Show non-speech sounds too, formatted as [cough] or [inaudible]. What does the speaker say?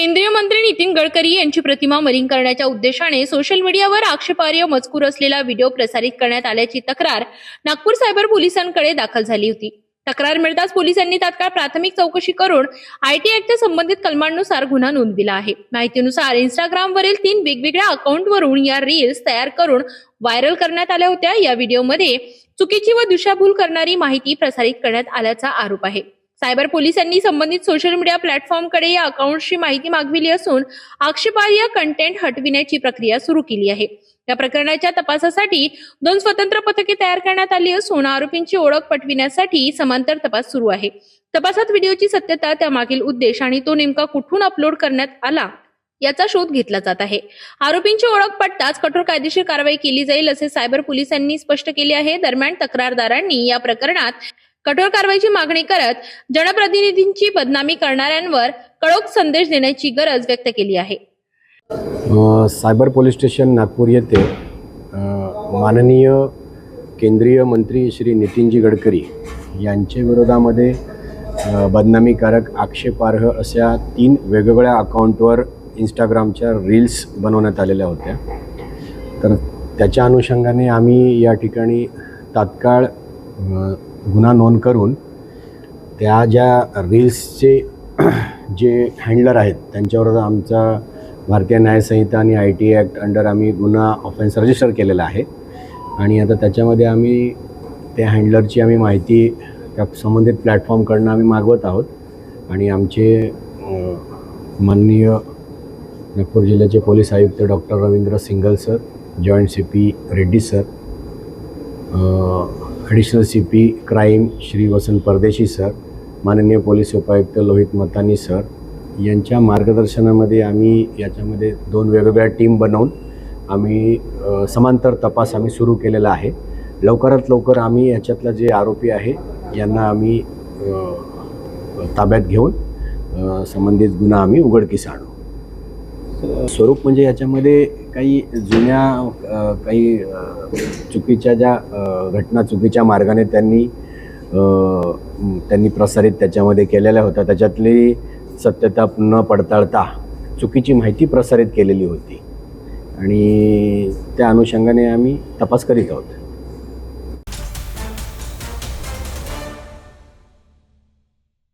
केंद्रीय मंत्री नितीन गडकरी यांची प्रतिमा मलिन करण्याच्या उद्देशाने सोशल मीडियावर आक्षेपार्ह मजकूर असलेला व्हिडिओ प्रसारित करण्यात आल्याची तक्रार नागपूर सायबर पोलिसांकडे दाखल झाली होती. तक्रार मिळताच पोलिसांनी तात्काळ प्राथमिक चौकशी करून आयटी ऍक्टच्या संबंधित कलमांनुसार गुन्हा नोंदविला आहे. माहितीनुसार इंस्टाग्रामवरील तीन वेगवेगळ्या अकाउंटवरून या रील्स तयार करून व्हायरल करण्यात आल्या होत्या. या व्हिडिओमध्ये चुकीची व दिशाभूल करणारी माहिती प्रसारित करण्यात आल्याचा आरोप आहे. सायबर पोलिसांनी संबंधित सोशल मीडिया प्लॅटफॉर्मकडे या अकाउंटची माहिती मागविली असून आक्षेपार्ह कंटेंट हटविण्याची प्रक्रिया सुरू केली आहे. या प्रकरणाच्या तपासासाठी दोन स्वतंत्र पथके तयार करण्यात आली असून आरोपींची ओळख पटविण्यासाठी समांतर तपास सुरू आहे. तपासात व्हिडिओची सत्यता त्यामागील उद्देश आणि तो नेमका कुठून अपलोड करण्यात आला याचा शोध घेतला जात आहे. आरोपींची ओळख पटताच कठोर कायदेशीर कारवाई केली जाईल असे सायबर पोलिसांनी स्पष्ट केले आहे. दरम्यान तक्रारदारांनी या प्रकरणात कठोर कारवाईची मागणी करत जनप्रतिनिधींची बदनामी करणाऱ्यांवर कडक संदेश देण्याची गरज व्यक्त केली आहे. सायबर पोलीस स्टेशन नागपूर येथे माननीय केंद्रीय मंत्री श्री नितीनजी गडकरी यांच्या विरोधामध्ये बदनामीकारक आक्षेपार्ह अशा तीन वेगवेगळ्या अकाउंटवर इंस्टाग्रामच्या रील्स बनवण्यात आलेल्या होत्या. तर त्याच्या अनुषंगाने आम्ही या ठिकाणी तात्काळ गुन्हा नोंद करून त्या ज्या रील्सचे [clears throat] जे हँडलर आहेत त्यांच्यावर आमचा भारतीय न्यायसंहिता आणि आय टी ॲक्ट अंडर आम्ही गुन्हा ऑफेन्स रजिस्टर केलेला आहे. आणि आता त्याच्यामध्ये आम्ही त्या हँडलरची आम्ही माहिती त्या संबंधित प्लॅटफॉर्मकडनं आम्ही मागवत आहोत. आणि आमचे माननीय नागपूर जिल्ह्याचे पोलीस आयुक्त doctor Ravindra Singal sir joint C P Reddy sir additional C P crime Shri Vasant Pardeshi sir माननीय पोलीस उपायुक्त लोहित मतानी सर यांच्या मार्गदर्शनामध्ये आम्ही याच्यामध्ये दोन वेगवेगळ्या टीम बनवून आम्ही समांतर तपास आम्ही सुरू केलेला आहे. लवकरात लवकर आम्ही याच्यातला जे आरोपी आहे यांना आम्ही ताब्यात घेऊन संबंधित गुन्हा आम्ही उघडकीस आणू. स्वरूप म्हणजे याच्यामध्ये काही जुन्या काही चुकीच्या ज्या घटना चुकीच्या मार्गाने त्यांनी त्यांनी प्रसारित त्याच्यामध्ये केलेल्या होत्या. त्याच्यातली सत्यता न पडताळता चुकीची माहिती प्रसारित केलेली होती. आणि त्या अनुषंगाने आम्ही तपास करीत आहोत.